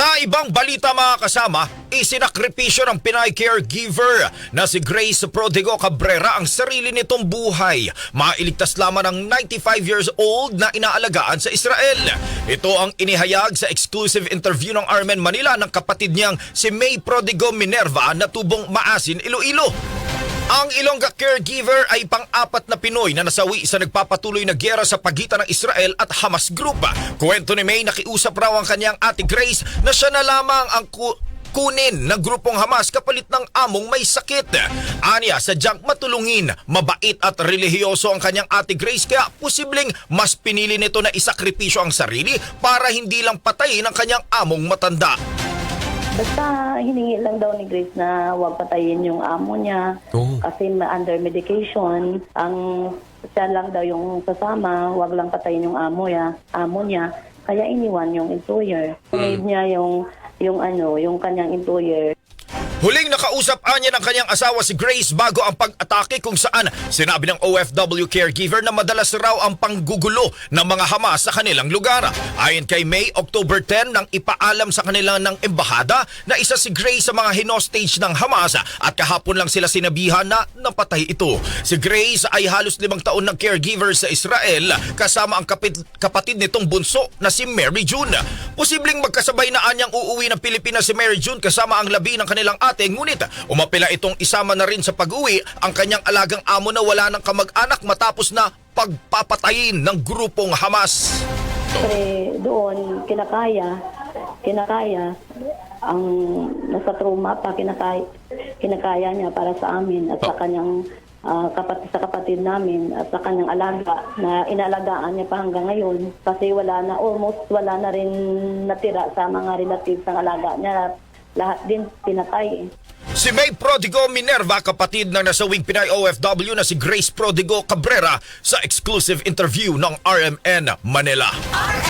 Sa ibang balita mga kasama, isinakripisyo ng Pinay caregiver na si Grace Prodigo Cabrera ang sarili nitong buhay. Mailigtas lamang ng 95 years old na inaalagaan sa Israel. Ito ang inihayag sa exclusive interview ng Armen Manila ng kapatid niyang si May Prodigo Minerva na tubong Maasin, Iloilo. Ang Ilongga caregiver ay pang-apat na Pinoy na nasawi sa nagpapatuloy na gyera sa pagitan ng Israel at Hamas Group. Kwento ni May, nakiusap raw ang kanyang ate Grace na siya na lamang ang ku- kunin ng grupong Hamas kapalit ng among may sakit. Anya, sadyang matulungin, mabait at relihiyoso ang kanyang ate Grace kaya posibleng mas pinili nito na isakripisyo ang sarili para hindi lang patayin ang kanyang among matanda. Basta hiningi lang daw ni Grace na huwag patayin yung amo niya Oh. kasi ma- under medication. Ang siya lang daw yung kasama, huwag lang patayin yung amo niya, amo niya. Kaya iniwan yung employer. Need niya yung yung ano, yung kanyang employer. Huling nakausap anya ng kanyang asawa si Grace bago ang pag-atake kung saan sinabi ng OFW caregiver na madalas raw ang panggugulo ng mga Hamas sa kanilang lugar. Ayon kay May, October 10 nang ipaalam sa kanila ng embahada na isa si Grace sa mga hinostage ng Hamas at kahapon lang sila sinabihan na napatay ito. Si Grace ay halos limang taon ng caregiver sa Israel kasama ang kapit- kapatid nitong bunso na si Mary June. Posibleng magkasabay na anyang uuwi ng Pilipinas si Mary June kasama ang labi ng kanilang ate ngunit umapila itong isama na rin sa pag-uwi ang kanyang alagang amo na wala ng kamag-anak matapos na pagpapatayin ng grupong Hamas. Kasi doon, kinakaya, kinakaya, ang nasa trauma pa, kinakaya, kinakaya niya para sa amin at sa kanyang ah, kapatid, sa kapatid namin at sa kanyang alaga na inalagaan niya pa hanggang ngayon kasi wala na, almost wala na rin natira sa mga relatives ng alaga niya. Lahat din pinatay. Si May Prodigo Minerva, kapatid ng nasawing Pinay OFW na si Grace Prodigo Cabrera sa exclusive interview ng RMN Manila.